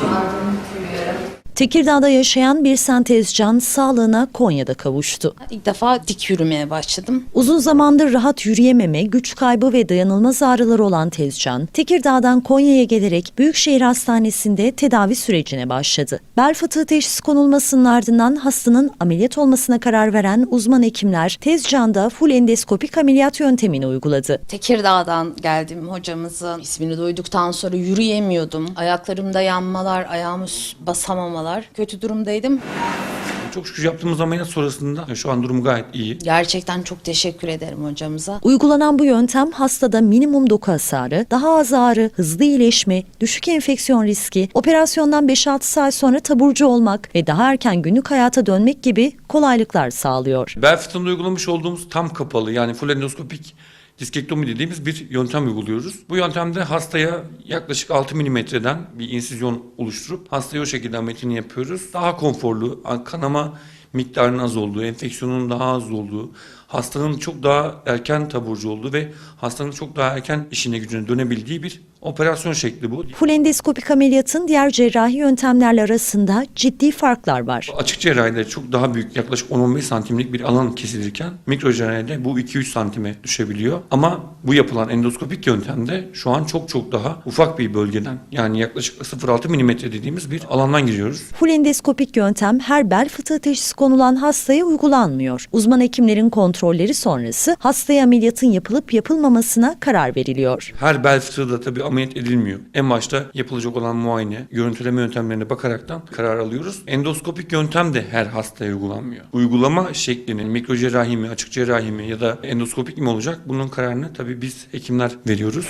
şu ardını bitiriyorum. Tekirdağ'da yaşayan bir sentezcan sağlığına Konya'da kavuştu. İlk defa dik yürümeye başladım. Uzun zamandır rahat yürüyememe, güç kaybı ve dayanılmaz ağrıları olan Tezcan, Tekirdağ'dan Konya'ya gelerek Büyükşehir Hastanesi'nde tedavi sürecine başladı. Bel fıtığı teşhisi konulmasının ardından hastanın ameliyat olmasına karar veren uzman hekimler Tezcan'da full endoskopik ameliyat yöntemini uyguladı. Tekirdağ'dan geldim hocamızın ismini duyduktan sonra yürüyemiyordum. Ayaklarımda yanmalar, ayağımı s- basamamalar. Kötü durumdaydım. Çok şükür yaptığımız ameliyat sonrasında şu an durum gayet iyi. Gerçekten çok teşekkür ederim hocamıza. Uygulanan bu yöntem hastada minimum doku hasarı, daha az ağrı, hızlı iyileşme, düşük enfeksiyon riski, operasyondan 5-6 saat sonra taburcu olmak ve daha erken günlük hayata dönmek gibi kolaylıklar sağlıyor. Bel fıtığında uygulamış olduğumuz tam kapalı yani full endoskopik diskektomi dediğimiz bir yöntem uyguluyoruz. Bu yöntemde hastaya yaklaşık 6 milimetreden bir insizyon oluşturup hastaya o şekilde ameliyatını yapıyoruz. Daha konforlu, kanama miktarının az olduğu, enfeksiyonun daha az olduğu, hastanın çok daha erken taburcu olduğu ve hastanın çok daha erken işine gücüne dönebildiği bir operasyon şekli bu. Full endoskopik ameliyatın diğer cerrahi yöntemler arasında ciddi farklar var. Açık cerrahide çok daha büyük yaklaşık 10-15 santimlik bir alan kesilirken mikro cerrahide bu 2-3 santime düşebiliyor. Ama bu yapılan endoskopik yöntemde şu an çok çok daha ufak bir bölgeden yani yaklaşık 0.6 milimetre dediğimiz bir alandan giriyoruz. Full endoskopik yöntem her bel fıtığı teşhisi konulan hastaya uygulanmıyor. Uzman hekimlerin kontrolleri sonrası hastaya ameliyatın yapılıp yapılmamasına karar veriliyor. Her bel fıtığı tabii ameliyat edilmiyor. En başta yapılacak olan muayene, görüntüleme yöntemlerine bakaraktan karar alıyoruz. Endoskopik yöntem de her hastaya uygulanmıyor. Uygulama şeklinin mikro cerrahi mi, açık cerrahi mi ya da endoskopik mi olacak bunun kararını tabii biz hekimler veriyoruz.